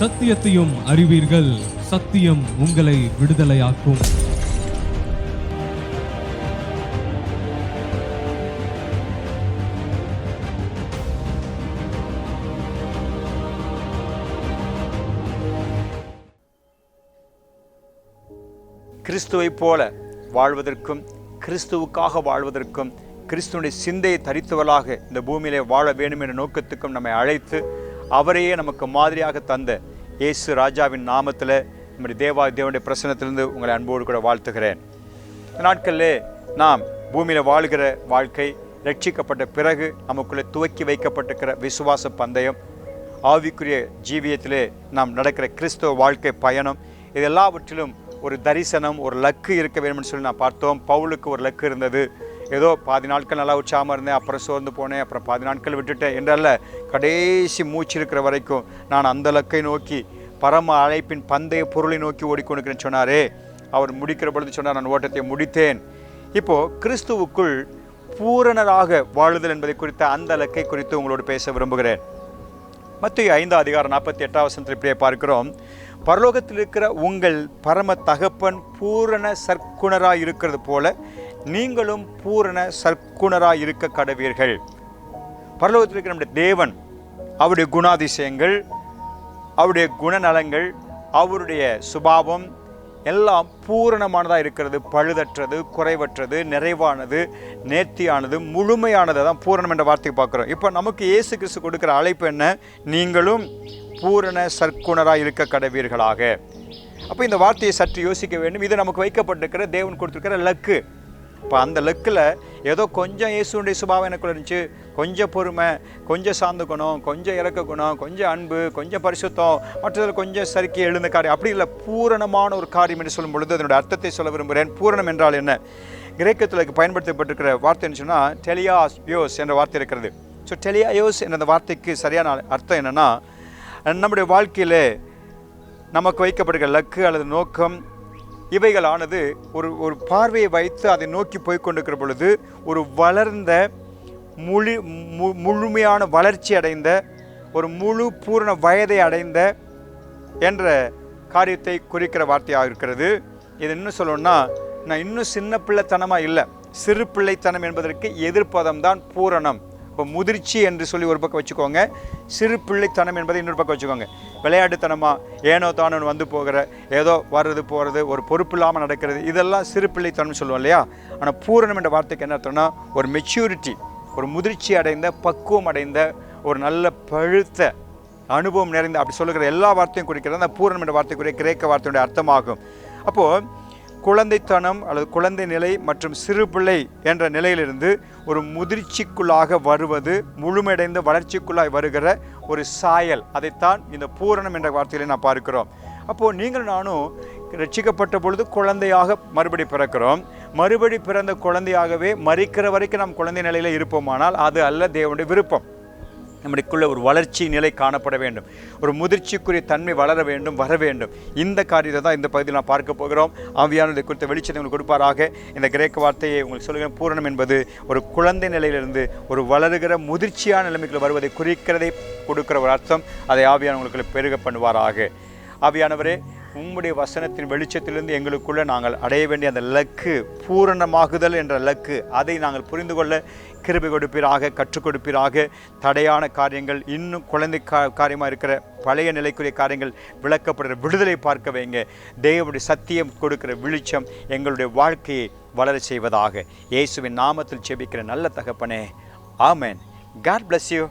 சத்தியத்தையும் அறிவீர்கள். சத்தியம் உங்களை விடுதலையாக்கும். கிறிஸ்துவைப் போல வாழ்வதற்கும் கிறிஸ்துவுக்காக வாழ்வதற்கும் கிறிஸ்துவனுடைய சிந்தையை தரித்தவர்களாக இந்த பூமியிலே வாழ வேண்டும் என்ற நோக்கத்துக்கும் நம்மை அழைத்து அவரையே நமக்கு மாதிரியாக தந்த இயேசு ராஜாவின் நாமத்தில் நம்முடைய தேவா தேவனுடைய பிரசனத்திலிருந்து உங்களை அன்போடு கூட வாழ்த்துகிறேன். நாட்களிலே நாம் பூமியில் வாழ்கிற வாழ்க்கை ரட்சிக்கப்பட்ட பிறகு நமக்குள்ளே துவக்கி வைக்கப்பட்டிருக்கிற விசுவாச பந்தயம் ஆவிக்குரிய ஜீவியத்திலே நாம் நடக்கிற கிறிஸ்தவ வாழ்க்கை பயணம் இது எல்லாவற்றிலும் ஒரு தரிசனம் ஒரு லக்கு இருக்க வேண்டும்னு சொல்லி நான் பார்த்தோம். பவுலுக்கு ஒரு லக்கு இருந்தது. ஏதோ பாதி நாட்கள் நல்லா உற்சாகமாக இருந்தேன் அப்புறம் சோர்ந்து போனேன் அப்புறம் பாதி நாட்கள் விட்டுட்டேன் என்றல்ல கடைசி மூச்சு இருக்கிற வரைக்கும் நான் அந்த லக்கை நோக்கி பரம அழைப்பின் பந்தய பொருளை நோக்கி ஓடிக்கொண்டிருக்கிறேன்னு சொன்னாரே. அவர் முடிக்கிற பொழுது சொன்னார் நான் ஓட்டத்தை முடித்தேன். இப்போது கிறிஸ்துவுக்குள் பூரணராக வாழுதல் என்பதை குறித்த அந்த லக்கை குறித்து உங்களோடு பேச விரும்புகிறேன். மத்திய ஐந்தாம் அதிகாரம் நாற்பத்தி எட்டாம் வசனத்தில் இப்படியே பார்க்கிறோம். பரலோகத்தில் இருக்கிற உங்கள் பரம தகப்பன் பூரண சர்க்குணராக இருக்கிறது போல நீங்களும் பூரண சற்குணராக இருக்க கடவீர்கள். பரலோகத்தில் இருக்கிற நம்முடைய தேவன் அவருடைய குணாதிசயங்கள் அவருடைய குணநலங்கள் அவருடைய சுபாவம் எல்லாம் பூரணமானதாக இருக்கிறது. பழுதற்றது குறைவற்றது நிறைவானது நேர்த்தியானது முழுமையானது தான் பூரணம் என்ற வார்த்தையை பார்க்குறோம். இப்போ நமக்கு இயேசு கிறிஸ்து கொடுக்குற அழைப்பு என்ன? நீங்களும் பூரண சற்குணராக இருக்க கடவீர்களாக. அப்போ இந்த வார்த்தையை சற்று யோசிக்க வேண்டும். இது நமக்கு வைக்கப்பட்டிருக்கிற தேவன் கொடுத்துருக்கிற லக்கு. இப்போ அந்த லக்கில் ஏதோ கொஞ்சம் இயேசுடைய சுபாவம் எனக்குள்ள இருந்துச்சு. கொஞ்சம் பொறுமை கொஞ்சம் சார்ந்த குணம் கொஞ்சம் இறக்க குணம் கொஞ்சம் அன்பு கொஞ்சம் பரிசுத்தம் மற்றதில் கொஞ்சம் சறுக்கி எழுந்த காரியம். அப்படி இல்லை பூரணமான ஒரு காரியம் என்று சொல்லும் பொழுது அதனுடைய அர்த்தத்தை சொல்ல விரும்புகிறேன். பூரணம் என்றால் என்ன? கிரேக்கத்தில் பயன்படுத்தப்பட்டிருக்கிற வார்த்தை என்ன சொன்னால் டெலியாஸ் யோஸ் என்ற வார்த்தை இருக்கிறது. ஸோ டெலியாயோஸ் என்ற அந்த வார்த்தைக்கு சரியான அர்த்தம் என்னென்னா நம்முடைய வாழ்க்கையில் நமக்கு வைக்கப்படுகிற லக்கு அல்லது நோக்கம் இவைகளானது ஒரு ஒரு பார்வையை வைத்து அதை நோக்கி போய் கொண்டிருக்கிற பொழுது ஒரு வளர்ந்த முழு மு முழுமையான வளர்ச்சி அடைந்த ஒரு முழு பூரண வயதை அடைந்த என்ற காரியத்தை குறிக்கிற வார்த்தையாக இருக்கிறது. இது இன்னும் சொல்லணும்னா நான் இன்னும் சின்ன பிள்ளைத்தனமாக இல்லை சிறு பிள்ளைத்தனம் என்பதற்கு எதிர்ப்பதம் தான் பூரணம். இப்போ முதிர்ச்சி என்று சொல்லி ஒரு பக்கம் வச்சுக்கோங்க. சிறு பிள்ளைத்தனம் என்பதை இன்னொரு பக்கம் வச்சுக்கோங்க. விளையாட்டுத்தனமாக ஏனோ தானோன்னு வந்து போகிற ஏதோ வர்றது போகிறது ஒரு பொறுப்பு இல்லாமல் நடக்கிறது இதெல்லாம் சிறு பிள்ளைத்தனம்னு சொல்லுவோம் இல்லையா? ஆனால் பூரணம் என்ற வார்த்தைக்கு என்ன அர்த்தம்னா ஒரு மெச்சூரிட்டி ஒரு முதிர்ச்சி அடைந்த பக்குவம் அடைந்த ஒரு நல்ல பழுத்த அனுபவம் நிறைந்த அப்படி சொல்லுகிற எல்லா வார்த்தையும் குறிக்கிறது. அந்த பூரணம் என்ற வார்த்தைக்குரிய கிரேக்க வார்த்தையுடைய அர்த்தமாகும். அப்போது குழந்தைத்தனம் அல்லது குழந்தை நிலை மற்றும் சிறு பிள்ளை என்ற நிலையிலிருந்து ஒரு முதிர்ச்சிக்குள்ளாக வருவது முழுமையடைந்த வளர்ச்சிக்குள்ளாய் வருகிற ஒரு சாயல். அதைத்தான் இந்த பூரணம் என்ற வார்த்தையிலே நான் பார்க்கிறோம். அப்போது நீங்கள் நானும் ரட்சிக்கப்பட்ட பொழுது குழந்தையாக மறுபடி பிறக்கிறோம். மறுபடி பிறந்த குழந்தையாகவே மறிக்கிற வரைக்கும் நாம் குழந்தை நிலையில் இருப்போமானால் அது அல்ல தேவனுடைய விருப்பம். நம்மளுக்குள்ள ஒரு வளர்ச்சி நிலை காணப்பட வேண்டும். ஒரு முதிர்ச்சிக்குரிய தன்மை வளர வேண்டும் வர வேண்டும். இந்த காரியத்தை தான் இந்த பகுதியில் நான் பார்க்க போகிறோம். ஆவியானதை குறித்த வெளிச்சத்தை உங்களுக்கு கொடுப்பாராக. இந்த கிரேக்க வார்த்தையை உங்களுக்கு சொல்கிறேன் பூரணம் என்பது ஒரு குழந்தை நிலையிலிருந்து ஒரு வளருகிற முதிர்ச்சியான நிலைமைக்குள் வருவதை குறிக்கிறதை கொடுக்கிற ஒரு அர்த்தம். அதை ஆவியானவங்களுக்கு பெருக பண்ணுவாராக. ஆவியானவரே உம்முடைய வசனத்தின் வெளிச்சத்திலிருந்து எங்களுக்குள்ள நாங்கள் அடைய வேண்டிய அந்த லக்கு பூரணமாகுதல் என்ற லக்கு அதை நாங்கள் புரிந்து கொள்ள கிருபை கொடுப்பீராக கற்றுக் கொடுப்பீராக. தடையான காரியங்கள் இன்னும் குழந்தை கா காரியமாக இருக்கிற பழைய நிலைக்குரிய காரியங்கள் விளக்கப்படுற விடுதலை பார்க்க வைங்க. தேவனுடைய சத்தியம் கொடுக்கிற வெளிச்சம் எங்களுடைய வாழ்க்கையை வளர செய்வதாக. இயேசுவின் நாமத்தில் செபிக்கிற நல்ல தகப்பனே ஆமேன். God bless you